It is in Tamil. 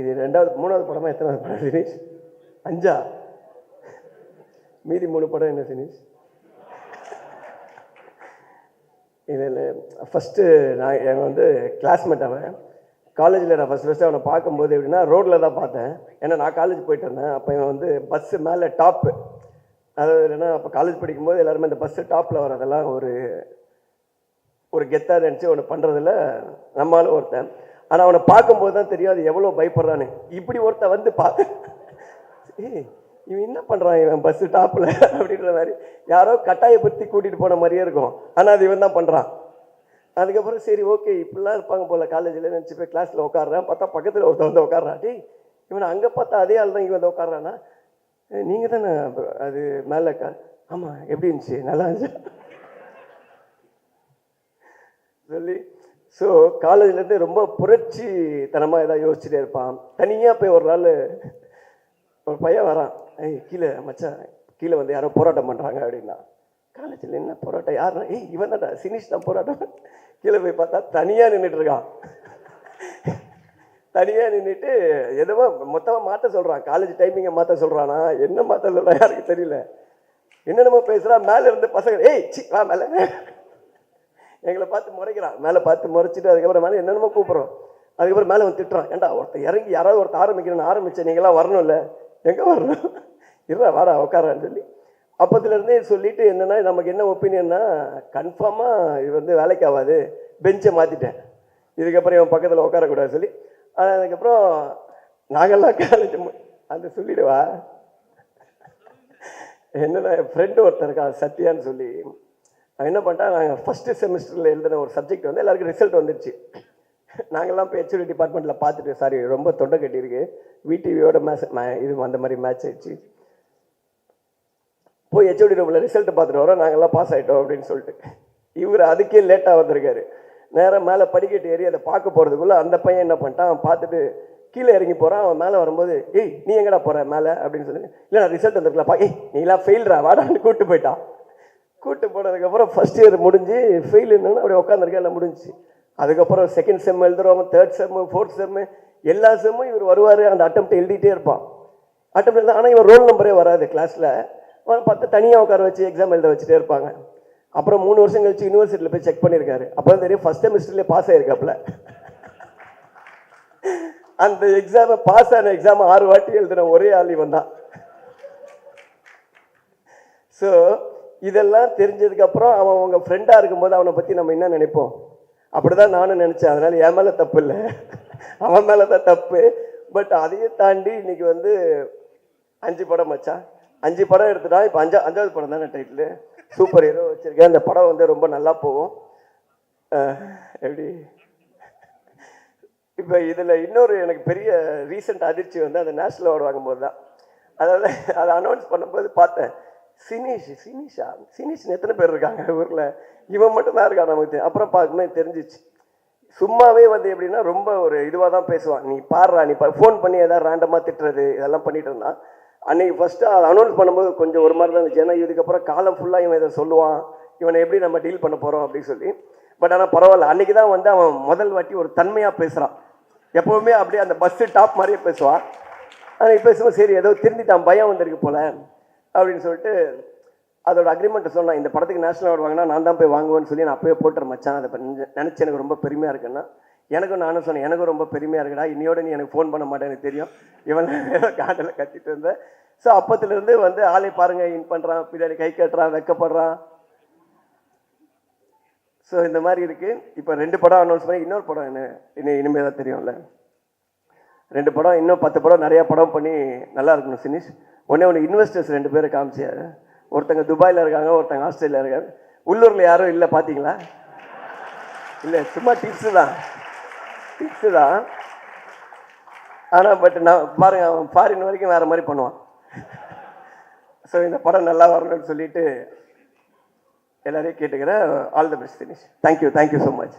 இது ரெண்டாவது மூணாவது படமா எத்தனாவது படம் தினேஷ்? அஞ்சா? மீதி மூணு படம் என்ன தினேஷ்? இதில் ஃபஸ்ட்டு நான் என் வந்து கிளாஸ்மேட் அவன். காலேஜில் நான் ஃபஸ்ட் ஃபஸ்ட்டு அவனை பார்க்கும்போது எப்படின்னா ரோட்டில் தான் பார்த்தேன். ஏன்னா நான் காலேஜ் போயிட்டு இருந்தேன். அப்போ இவன் வந்து பஸ்ஸு மேலே டாப்பு அதாவது என்னென்னா அப்போ காலேஜ் படிக்கும்போது எல்லாருமே இந்த பஸ்ஸு டாப்பில் வரதெல்லாம் ஒரு ஒரு கெத்தாக நினச்சி ஒன்று பண்ணுறதுல நம்மளும் ஒருத்தன். ஆனால் அவனை பார்க்கும்போது தான் தெரியும் அது எவ்வளோ பயப்படுறான்னு. இப்படி ஒருத்தன் வந்து பார்த்து இவன் என்ன பண்ணுறான் இவன் பஸ்ஸு டாப்பில் அப்படின்ற மாதிரி. யாரோ கட்டாயப்படுத்தி கூட்டிகிட்டு போன மாதிரியே இருக்கும். ஆனால் அது இவன் தான் பண்ணுறான் அதுக்கப்புறம் சரி ஓகே இப்படிலாம் இருப்பாங்க போல் காலேஜில் நினச்சி போய் கிளாஸில் உட்காடுறேன் பார்த்தா பக்கத்தில் ஒருத்தன் வந்து உட்காடுறான் டேய் இவனை அங்கே பார்த்தா அதே ஆள் தான் இங்கே வந்து உட்காடுறானா நீங்கள் தானே அது மேலே கா ஆமாம் எப்படி இருந்துச்சு? நல்லா இருந்துச்சு? சொல்லி ஸோ காலேஜ்லேருந்து ரொம்ப புரட்சி தனமாக ஏதாவது யோசிச்சுட்டே இருப்பான். தனியாக போய் ஒரு நாள் ஒரு பையன் வரான். ஏய் கீழே மச்சான் கீழே வந்து யாரோ போராட்டம் பண்ணுறாங்க அப்படின்னா. காலேஜில் என்ன போராட்டம்? யாருன்னா ஏய் இவன் தான் சினிஷ் தான் போராட்டம். கீழே போய் பார்த்தா தனியாக நின்றுட்டு இருக்கான். தனியாக நின்றுட்டு எதுவோ மொத்தமாக மாற்ற சொல்கிறான் காலேஜ் டைமிங்கை மாற்ற சொல்கிறானா என்ன மாற்ற சொல்கிறான் யாருக்கு தெரியல. என்னென்னமோ பேசுகிறான் மேலே இருந்து பசங்க ஏய் சி வா மேலே. எங்களை பார்த்து முறைக்கிறான் மேலே பார்த்து முறைச்சிட்டு அதுக்கப்புறம் மேலே என்னென்னமோ கூப்பிட்றோம். அதுக்கப்புறம் மேலே வந்து திட்டுறான். ஏண்டா ஒருத்தர் இறங்கி யாராவது ஒருத்தர் ஆரம்பிக்கணும்னு ஆரம்பித்தேன் நீங்களாம் வரணும்ல? எங்கே வரணும்? இருடா வாடா உட்காரான்னு சொல்லி. அப்பத்துலேருந்தே சொல்லிவிட்டு என்னென்னா நமக்கு என்ன ஒப்பீனியன்னா கன்ஃபார்மாக இது வந்து வேலைக்கு ஆகாது. பெஞ்சை மாற்றிட்டேன் இதுக்கப்புறம் இவன் பக்கத்தில் உட்காரக்கூடாது சொல்லி. அதுக்கப்புறம் நாங்கள்லாம் காலேஜ் அந்த சொல்லிடுவா. என்னென்னா என் ஃப்ரெண்டு ஒருத்தர் இருக்கா சத்யான்னு சொல்லி. அவன் என்ன பண்ணிட்டான்? நாங்கள் ஃபஸ்ட்டு செமிஸ்டரில் எழுதின ஒரு சப்ஜெக்ட் வந்து எல்லாருக்கும் ரிசல்ட் வந்துருச்சு. நாங்கள்லாம் இப்போ ஹெச்ஓடி டிபார்ட்மெண்ட்டில் பார்த்துட்டு சாரி ரொம்ப தொண்டை கட்டியிருக்கு. விடிவியோட மேட்ச் இது அந்த மாதிரி மேட்ச் ஆயிடுச்சு. போய் ஹெச்ஓடி ரூமில் ரிசல்ட் பார்த்துட்டு வரோம். நாங்கள்லாம் பாஸ் ஆகிட்டோம் அப்படின்னு சொல்லிட்டு. இவர் அதுக்கே லேட்டாக வந்திருக்காரு. நேராக மேலே படிக்கட்டு ஏறி அதை பார்க்க போகிறதுக்குள்ளே அந்த பையன் என்ன பண்ணிட்டான்? பார்த்துட்டு கீழே இறங்கி போகிறான் அவன் மேலே வரும்போது ஏய் நீ எங்கடா போகிற மேலே? அப்படின்னு சொல்லி இல்லை நான் ரிசல்ட் வந்திருக்கலப்பா. ஏய் நீலாம் ஃபெயில்ரா வாடான்னு கூப்பிட்டு போயிட்டான். கூப்பிட்டு போனதுக்கப்புறம் ஃபஸ்ட் இயர் முடிஞ்சு ஃபெயில் என்னன்னு அப்படியே உட்காந்துருக்கேன் எல்லாம் முடிஞ்சு அதுக்கப்புறம் செகண்ட் செம் எழுதுறவங்க தேர்ட் செம்மு ஃபோர்த் செம்மு எல்லா செம்மும் இவர் வருவார் அந்த அட்டம்ப்ட் எழுதிட்டே இருப்பான். அட்டம் எழுத ஆனால் இவன் ரோல் நம்பரே வராது கிளாஸில் பார்த்து தனியாக உட்கார வச்சு எக்ஸாம் எழுத வச்சுட்டே இருப்பாங்க. அப்புறம் மூணு வருஷம் கழிச்சு யூனிவர்சிட்டியில் போய் செக் பண்ணியிருக்காரு. அப்போ தான் தெரியும் ஃபஸ்ட் செமிஸ்டர்லேயே பாஸ் ஆயிருக்காப்புல. அந்த எக்ஸாமை பாஸ் ஆன எக்ஸாம் ஆறு வாட்டி எழுதின ஒரே ஆள் இவன் தான் ஸோ இதெல்லாம் தெரிஞ்சதுக்கப்புறம் அவன் அவங்க ஃப்ரெண்டாக இருக்கும்போது அவனை பற்றி நம்ம என்ன நினைப்போம்? அப்படி தான் நானும் நினச்சேன். அதனால் என் மேலே தப்பு இல்லை. அவன் மேலே தான் தப்பு. பட் அதையும் தாண்டி இன்றைக்கி வந்து அஞ்சு படம் மச்சான். அஞ்சு படம் எடுத்துட்டான் இப்போ அஞ்சா அஞ்சாவது படம் தானே டைட்டில் சூப்பர் ஹீரோ வச்சுருக்கேன். அந்த படம் வந்து ரொம்ப நல்லா போகும். எப்படி? இப்போ இதில் இன்னொரு எனக்கு பெரிய ரீசெண்ட் அதிர்ச்சி வந்து அந்த நேஷ்னல் அவார்டு வாங்கும்போது தான் அதாவது அதை அனௌன்ஸ் பண்ணும்போது பார்த்தேன். சினிஷ் சினிஷா சினிஷ் எத்தனை பேர் இருக்காங்க ஊரில்? இவன் மட்டும்தான் இருக்கான் நமக்கு அப்புறம் பார்க்கும்போது தெரிஞ்சிச்சு. சும்மாவே வந்து எப்படின்னா ரொம்ப ஒரு இதுவாக தான் பேசுவான். நீ பாடுறா நீ ஃபோன் பண்ணி ஏதாவது ரேண்டமாக திட்டுறது இதெல்லாம் பண்ணிட்டு இருந்தான். அன்னைக்கு ஃபஸ்ட்டு அதை அனௌன்ஸ் பண்ணும்போது கொஞ்சம் ஒரு மாதிரி தான் இருந்துச்சு. ஏன்னா இதுக்கப்புறம் காலம் ஃபுல்லாக இவன் இதை சொல்லுவான். இவனை எப்படி நம்ம டீல் பண்ண போகிறோம் அப்படின்னு சொல்லி. பட் ஆனால் பரவாயில்ல. அன்னைக்கு தான் வந்து அவன் முதல் வாட்டி ஒரு தன்மையாக பேசுகிறான் எப்போவுமே அப்படியே அந்த பஸ்ஸு டாப் மாதிரியே பேசுவான். ஆனால் பேசும்போது சரி ஏதோ திருந்திட்டான். பயம் வந்திருக்கு போல. அப்படின்னு சொல்லிட்டு அதோட அக்ரிமெண்ட்டை சொன்னான். இந்த படத்துக்கு நேஷனல் அவார்டு வாங்கினா நான் தான் போய் வாங்குவேன்னு சொல்லி நான் அப்பயே போட்டுற மச்சான். அதை நினச்சி எனக்கு ரொம்ப பெருமையாக இருக்குன்னா எனக்கும் நானும் சொன்னேன் எனக்கும் ரொம்ப பெருமையாக இருக்குடா. இன்னையோட நீ எனக்கு ஃபோன் பண்ண மாட்டேன் எனக்கு தெரியும். இவன் காட்டில் கத்திட்டு இருந்தேன் ஸோ அப்பத்துலேருந்து வந்து ஆளை பாருங்கள் இன் பண்ணுறான் பின்னாடி கை கட்டுறான் வெக்கப்படுறான். ஸோ இந்த மாதிரி இருக்குது இப்போ ரெண்டு படம் அனௌன்ஸ் பண்ணி இன்னொரு படம் என்ன? இனி இனிமேல் தான் தெரியும்ல. ரெண்டு படம் இன்னும் பத்து படம் நிறையா படம் பண்ணி நல்லா இருக்கணும் சினிஷ். உடனே ஒன்று இன்வெஸ்டர்ஸ் ரெண்டு பேரை காமிச்சார். ஒருத்தங்க துபாயில் இருக்காங்க ஒருத்தங்க ஆஸ்திரேலியா இருக்காங்க. உள்ளூரில் யாரும் இல்லை பார்த்தீங்களா இல்லை சும்மா டிப்ஸு தான். டிப்ஸு தான். ஆனால் பட் நான் பாருங்கள் அவன் ஃபாரின் வரைக்கும் வேறு மாதிரி பண்ணுவான். ஸோ இந்த படம் நல்லா வரணும்னு சொல்லிட்டு எல்லாரையும் கேட்டுக்கிறேன். All the best Dinesh thank you thank you so much